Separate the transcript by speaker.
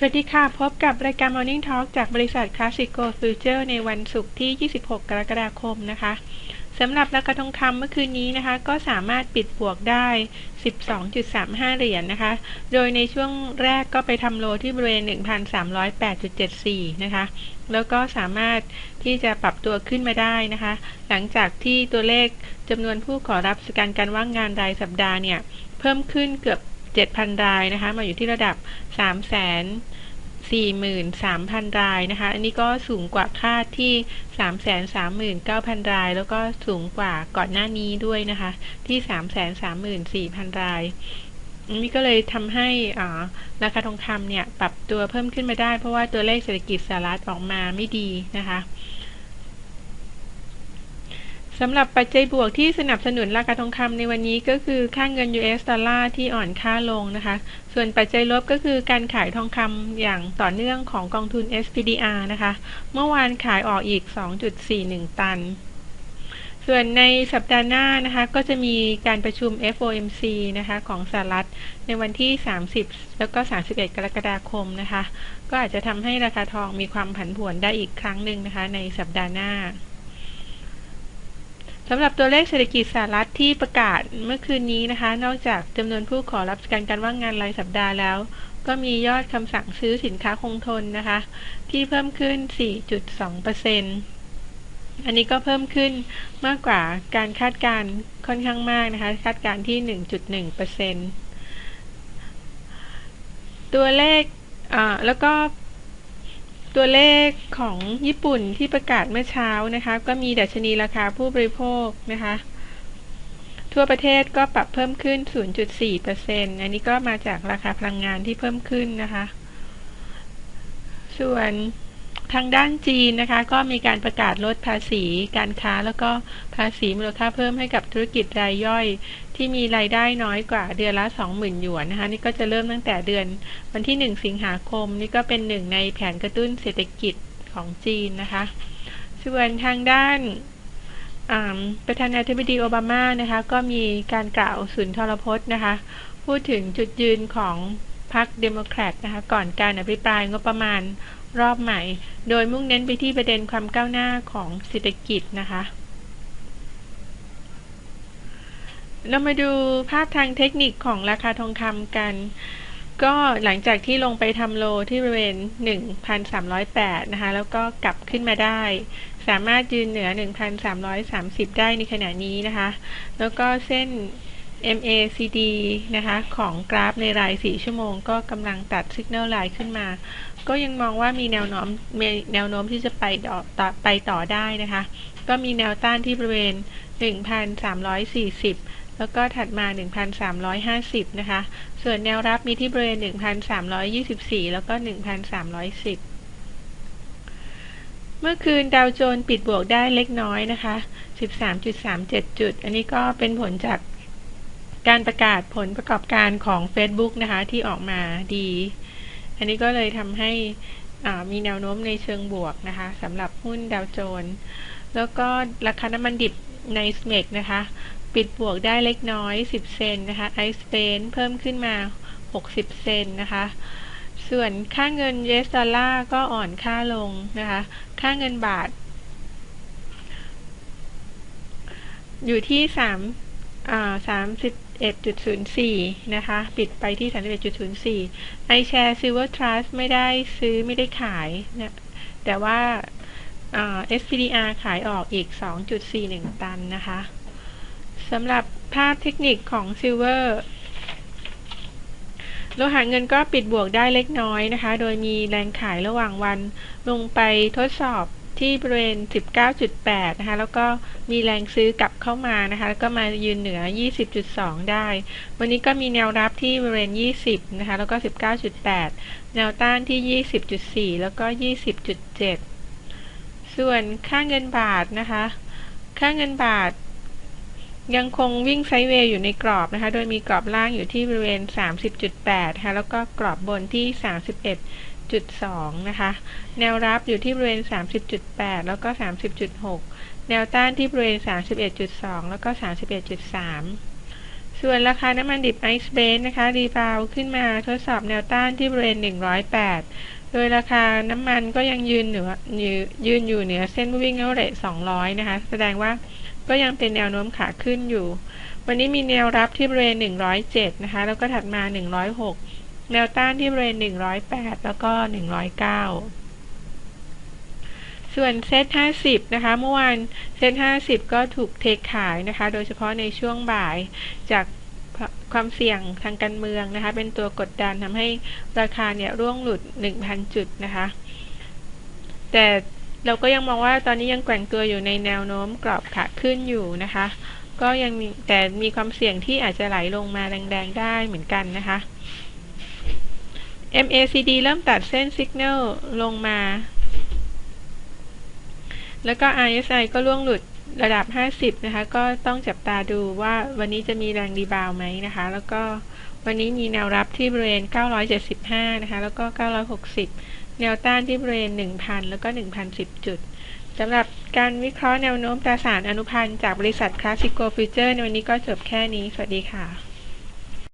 Speaker 1: สวัสดีค่ะ พบกับรายการ Morning Talk จากบริษัท Classico Future ในวันศุกร์ที่ 26 กรกฎาคมนะคะสำหรับราคาทองคำเมื่อคืนนี้นะคะ ก็สามารถปิดบวกได้ 12.35 เหรียญนนะคะ โดยในช่วงแรกก็ไปทำโลที่บริเวณ 1,308.74 นะคะ แล้วก็สามารถที่จะปรับตัวขึ้นมาได้นะคะ หลังจากที่ตัวเลขจำนวนผู้ขอรับสการการว่างงานรายสัปดาห์เนี่ย เพิ่มขึ้นเกือบ 7,000 รายนะคะ มาอยู่ที่ระดับ 3 0 0 0 0 43,000 รายนะคะ อันนี้ก็สูงกว่าคาดที่ 339,000 ราย แล้วก็สูงกว่าก่อนหน้านี้ด้วยนะคะ ที่ 334,000 รายอันนี้ก็เลยทำให้ราคาทองคำเนี่ย ปรับตัวเพิ่มขึ้นมาได้ เพราะว่าตัวเลขเศรษฐกิจสหรัฐออกมาไม่ดีนะคะ สำหรับปัจจัยบวกที่สนับสนุนราคาทองคำในวันนี้ก็คือค่าเงิน US ดอลลาร์ที่อ่อนค่าลงนะคะ ส่วนปัจจัยลบก็คือการขายทองคำอย่างต่อเนื่องของกองทุน SPDR นะคะ เมื่อวานขายออกอีก 2.41 ตัน ส่วนในสัปดาห์หน้านะคะก็จะมีการประชุม FOMC นะคะของสหรัฐในวันที่ 30 แล้วก็ 31 กรกฎาคมนะคะ ก็อาจจะทำให้ราคาทองมีความผันผวนได้อีกครั้งหนึ่งนะคะในสัปดาห์หน้า สำหรับตัวเลขเศรษฐกิจสหรัฐที่ประกาศเมื่อคืนนี้นะคะ นอกจากจำนวนผู้ขอรับการการว่างงานรายสัปดาห์แล้ว ก็มียอดคำสั่งซื้อสินค้าคงทนนะคะ ที่เพิ่มขึ้น 4.2%อันนี้ก็เพิ่มขึ้นมากกว่าการคาดการณ์ค่อนข้างมากนะคะ คาดการณ์ที่ 1.1%ตัวเลขแล้วก็ ตัวเลขของญี่ปุ่นที่ประกาศเมื่อเช้านะคะ ก็มีดัชนีราคาผู้บริโภคนะคะ ทั่วประเทศก็ปรับเพิ่มขึ้น 0.4%อันนี้ก็มาจากราคาพลังงานที่เพิ่มขึ้นนะคะ ส่วน ทางด้านจีนนะคะ ก็มีการประกาศลดภาษีการค้า แล้วก็ภาษีมูลค่าเพิ่มให้กับธุรกิจรายย่อย ที่มีรายได้น้อยกว่าเดือนละ 20,000 หยวนนะคะ นี่ก็จะเริ่มตั้งแต่เดือนวันที่ 1 สิงหาคม นี่ก็เป็นหนึ่งในแผนกระตุ้นเศรษฐกิจของจีนนะคะ ส่วนทางด้านประธานาธิบดีโอบามานะคะ ก็มีการกล่าวสุนทรพจน์นะคะ พูดถึงจุดยืนของพรรคเดโมแครตนะคะ ก่อนการอภิปรายงบประมาณ รอบใหม่ โดยมุ่งเน้นไปที่ประเด็นความก้าวหน้าของเศรษฐกิจนะคะ เรามาดูภาพทางเทคนิคของราคาทองคำกัน ก็หลังจากที่ลงไปทำโลที่บริเวณ 1,308 นะคะ แล้วก็กลับขึ้นมาได้ สามารถยืนเหนือ 1,330 ได้ในขณะนี้นะคะ แล้วก็เส้น MACD นะคะของกราฟในราย 4 ชั่วโมง ก็กำลังตัดสัญญาณไลน์ขึ้นมา ก็ยังมองว่ามีแนวโน้มมีแนวโน้มที่จะไปต่อไปต่อได้นะคะ ก็มีแนวต้านที่บริเวณ 1,340 แล้วก็ถัดมา 1,350 นะคะ ส่วนแนวรับมีที่บริเวณ 1,324 แล้วก็ 1,310เมื่อคืนดาวโจนส์ปิดบวกได้เล็กน้อยนะคะ 13.37 จุด อันนี้ก็เป็นผลจาก การประกาศผลประกอบการของ Facebook นะคะที่ออกมาดี อันนี้ก็เลยทำให้มีแนวโน้มในเชิงบวกนะคะสำหรับหุ้นดาวโจนส์แล้วก็ราคาน้ำมันดิบในสเมกนะคะ ปิดบวกได้เล็กน้อย 10 เซนนะคะไอสเปนเพิ่มขึ้นมา 60 เซนนะคะ ส่วนค่าเงินเยสดอลลาร์ก็อ่อนค่าลงนะคะ ค่าเงินบาท อยู่ที่3 อ่า30 31.04นะคะ ปิดไปที่31.04 iShare Silver Trust ไม่ได้ซื้อไม่ได้ขายนะแต่ว่า SPDR ขายออกอีก 2.41 ตันนะคะสำหรับภาพเทคนิคของ Silver โลหะเงินก็ปิดบวกได้เล็กน้อยนะคะ โดยมีแรงขายระหว่างวันลงไปทดสอบ ที่บริเวณ 19.8 นะคะ แล้วก็มีแรงซื้อกลับเข้ามานะคะ แล้วก็มายืนเหนือ 20.2 ได้ วันนี้ก็มีแนวรับที่บริเวณ 20 นะคะ แล้วก็ 19.8 แนวต้านที่ 20.4 แล้วก็ 20.7 ส่วนค่าเงินบาทนะคะ ค่าเงินบาทยังคงวิ่งไซด์เวย์อยู่ในกรอบนะคะ โดยมีกรอบล่างอยู่ที่บริเวณ 30.8นะคะแล้วก็กรอบบนที่ 31 30.2 นะคะ แนวรับอยู่ที่บริเวณ 30.8 แล้วก็ 30.6 แนวต้านที่บริเวณ 31.2 แล้วก็ 31.3 ส่วนราคาน้ำมันดิบไอซ์เบนนะคะ รีบาวขึ้นมาทดสอบแนวต้านที่บริเวณ 108 โดยราคาน้ำมันก็ยังยืนเหนือยืนอยู่เหนือเส้นวิ่งเอเรท200 นะคะ แสดงว่าก็ยังเป็นแนวโน้มขาขึ้นอยู่ วันนี้มีแนวรับที่บริเวณ 107 นะคะ แล้วก็ถัดมา 106 แนวต้านที่บริเวณ 108 แล้วก็ 109 ส่วนเซ็ต50 นะคะ เมื่อวานเซ็ต50 ก็ถูกเทคขายนะคะ โดยเฉพาะในช่วงบ่ายจากความเสี่ยงทางการเมืองนะคะ เป็นตัวกดดันทำให้ราคาเนี่ยร่วงหลุด 1,000 จุดนะคะ แต่เราก็ยังมองว่าตอนนี้ยังแกว่งตัวอยู่ในแนวโน้มกรอบขาขึ้นอยู่นะคะ ก็ยังมีแต่มีความเสี่ยงที่อาจจะไหลลงมาแรงๆได้เหมือนกันนะคะ MACD เริ่มตัดเส้นสัญญาณลงมา แล้วก็ RSI ก็ล่วงหลุดระดับ 50 นะคะ ก็ต้องจับตาดูว่าวันนี้จะมีแรงรีบาวไหมนะคะ แล้วก็วันนี้มีแนวรับที่บริเวณ 975 นะคะ แล้วก็ 960 แนวต้านที่บริเวณ 1,000 แล้วก็ 1,010 จุดสำหรับการวิเคราะห์แนวโน้มตราสารอนุพันธ์จากบริษัทคลาสสิโกฟิวเจอร์ในวันนี้ก็จบแค่นี้ สวัสดีค่ะ